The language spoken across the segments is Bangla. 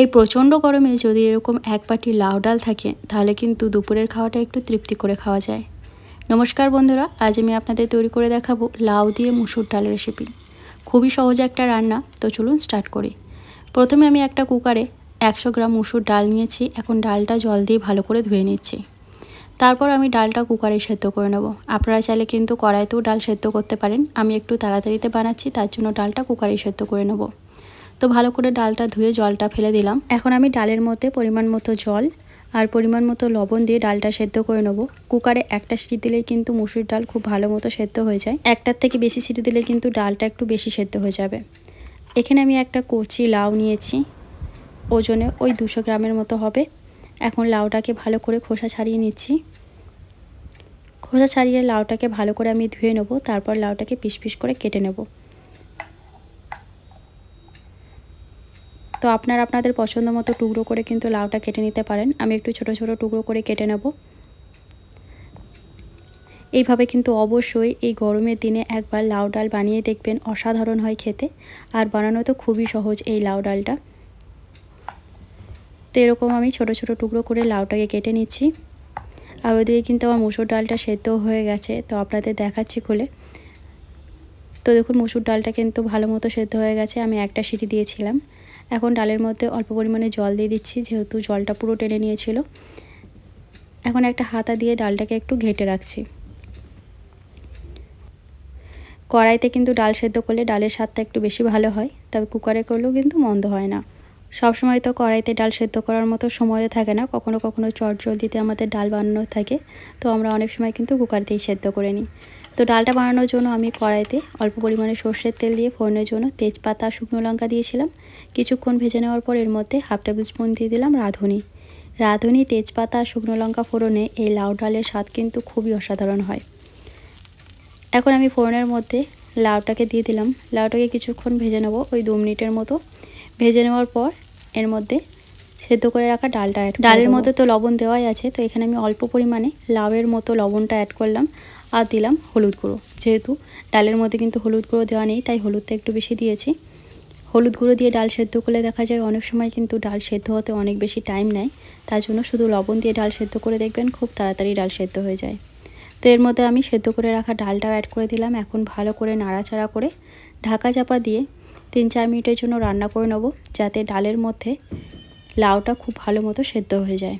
এই প্রচণ্ড গরমে যদি এরকম এক বাটি লাউ ডাল থাকে, তাহলে কিন্তু দুপুরের খাওয়াটা একটু তৃপ্তি করে খাওয়া যায়। নমস্কার বন্ধুরা, আজ আমি আপনাদের তৈরি করে দেখাবো লাউ দিয়ে মুসুর ডাল রেসিপি। খুবই সহজ একটা রান্না, তো চলুন স্টার্ট করি। প্রথমে আমি একটা কুকারে একশো গ্রাম মুসুর ডাল নিয়েছি, এখন ডালটা জল দিয়ে ভালো করে ধুয়ে নিচ্ছি। তারপর আমি ডালটা কুকারে সেদ্ধ করে নেব। আপনারা চাইলে কিন্তু কড়াইতেও ডাল সেদ্ধ করতে পারেন, আমি একটু তাড়াতাড়িতে বানাচ্ছি, তার জন্য ডালটা কুকারেই সেদ্ধ করে নেব। তো ভালো করে ডালটা ধুয়ে জলটা ফেলে দিলাম। এখন আমি ডালের মধ্যে পরিমাণ মতো জল আর পরিমাণ মতো লবণ দিয়ে ডালটা সেদ্ধ করে নেব। কুকারে একটা সিটি দিলেই কিন্তু মুসুর ডাল খুব ভালো মতো সেদ্ধ হয়ে যায়। একটার থেকে বেশি সিটি দিলে কিন্তু ডালটা একটু বেশি সেদ্ধ হয়ে যাবে। এখানে আমি একটা কচি লাউ নিয়েছি। ওজনে ওই দুশো গ্রামের মতো হবে। এখন লাউটাকে ভালো করে খোসা ছাড়িয়ে নিচ্ছি। খোসা ছাড়িয়ে লাউটাকে ভালো করে আমি ধুয়ে নেব। তারপর লাউটাকে পিস পিস করে কেটে নেব। তো আপনারা আপনাদের পছন্দ মতো টুকরো করে কিন্তু লাউটা কেটে নিতে পারেন। আমি একটু ছোট ছোট টুকরো করে কেটে নেব। এইভাবে কিন্তু অবশ্যই এই গরমের দিনে একবার লাউ ডাল বানিয়ে দেখবেন, অসাধারণ হয় খেতে। আর বানানো তো খুবই সহজ এই লাউ ডালটা। তো এরকম আমি ছোট ছোট টুকরো করে লাউটাকে কেটে নিচ্ছি। আর ওদিকে কিন্তু আমার মুসুর ডালটা সেদ্ধ হয়ে গেছে, তো আপনাদের দেখাচ্ছি খুলে। তো দেখুন মুসুর ডালটা কিন্তু ভালো মতো সেদ্ধ হয়ে গেছে, আমি একটা সিটি দিয়েছিলাম। এখন ডালের মধ্যে অল্প পরিমাণে জল দিয়ে দিচ্ছি, যেহেতু জলটা পুরো টেনে নিয়েছিল। এখন একটা হাতা দিয়ে ডালটাকে একটু ঘেটে রাখছি। কড়াইতে কিন্তু ডাল সেদ্ধ করলে ডালের স্বাদটা একটু বেশি ভালো হয়, তবে কুকারে করলেও কিন্তু মন্দ হয় না। সবসময় তো কড়াইতে ডাল সেদ্ধ করার মতো সময়ও থাকে না, কখনো কখনো চট জলদিতে আমাদের ডাল বানানো থাকে, তো আমরা অনেক সময় কিন্তু কুকারতেই সেদ্ধ করে নিই। তো ডালটা বানানোর জন্য আমি কড়াইতে অল্প পরিমাণে সর্ষের তেল দিয়ে ফোড়নের জন্য তেজপাতা শুকনো লঙ্কা দিয়েছিলাম। কিছুক্ষণ ভেজে নেওয়ার পর এর মধ্যে হাফ টেবিল স্পুন দিয়ে দিলাম রাঁধুনি। রাঁধুনি তেজপাতা শুকনো লঙ্কা ফোড়নে এই লাউ ডালের স্বাদ কিন্তু খুবই অসাধারণ হয়। এখন আমি ফোড়নের মধ্যে লাউটাকে দিয়ে দিলাম। লাউটাকে কিছুক্ষণ ভেজে নেব ওই দু মিনিটের মতো। ভেজে নেওয়ার পর এর মধ্যে সেদ্ধ করে রাখা ডালটা অ্যাড ডালের মধ্যে তো লবণ দেওয়াই আছে তো এখানে আমি অল্প পরিমাণে লাউয়ের মতো লবণটা অ্যাড করলাম। আর দিলাম হলুদ গুঁড়ো। যেহেতু ডালের মধ্যে কিন্তু হলুদ গুঁড়ো দেওয়া নেই, তাই হলুদটা একটু বেশি দিয়েছি। হলুদ গুঁড়ো দিয়ে ডাল সেদ্ধ করলে দেখা যায় অনেক সময় কিন্তু ডাল সেদ্ধ হতে অনেক বেশি টাইম নেয়। তার জন্য শুধু লবণ দিয়ে ডাল সেদ্ধ করে দেখবেন, খুব তাড়াতাড়ি ডাল সেদ্ধ হয়ে যায়। তো এর মধ্যে আমি সেদ্ধ করে রাখা ডালটাও অ্যাড করে দিলাম। এখন ভালো করে নাড়াচাড়া করে ঢাকা চাপা দিয়ে তিন চার মিনিটের জন্য রান্না করে নেব, যাতে ডালের মধ্যে লাউটা খুব ভালো মতো সেদ্ধ হয়ে যায়।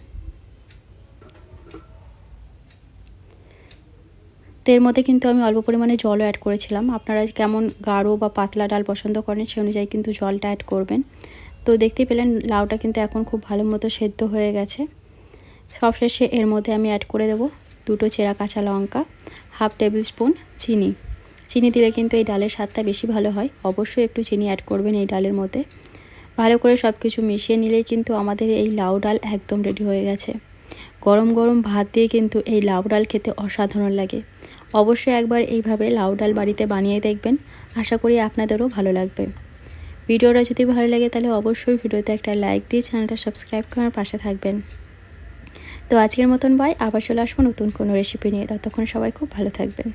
তো এর মধ্যে কিন্তু আমি অল্প পরিমাণে জলও অ্যাড করেছিলাম। আপনারা কেমন গাঢ় বা পাতলা ডাল পছন্দ করেন, সে অনুযায়ী কিন্তু জলটা অ্যাড করবেন। তো দেখতে পেলেন, লাউটা কিন্তু এখন খুব ভালো মতো সেদ্ধ হয়ে গেছে। সবশেষে এর মধ্যে আমি অ্যাড করে দেব দুটো চেরা কাঁচা লঙ্কা, হাফ টেবিল স্পুন চিনি। চিনি দিলে কিন্তু এই ডালের স্বাদটা বেশি ভালো হয়। অবশ্যই একটু চিনি অ্যাড করবেন এই ডালের মধ্যে। ভালো করে সব কিছু মিশিয়ে নিলেই কিন্তু আমাদের এই লাউ ডাল একদম রেডি হয়ে গেছে। গরম গরম ভাত দিয়ে কিন্তু এই লাউ ডাল খেতে অসাধারণ লাগে। অবশ্যই একবার এইভাবে লাউ ডাল বাড়িতে বানিয়ে দেখবেন। আশা করি আপনাদেরও ভালো লাগবে। ভিডিওটা যদি ভালো লাগে তাহলে অবশ্যই ভিডিওতে একটা লাইক দিয়ে চ্যানেলটা সাবস্ক্রাইব করার পাশে থাকবেন। তো আজকের মতন বাই আবার চলে আসব নতুন কোনো রেসিপি নিয়ে। ততক্ষণ সবাই খুব ভালো থাকবেন।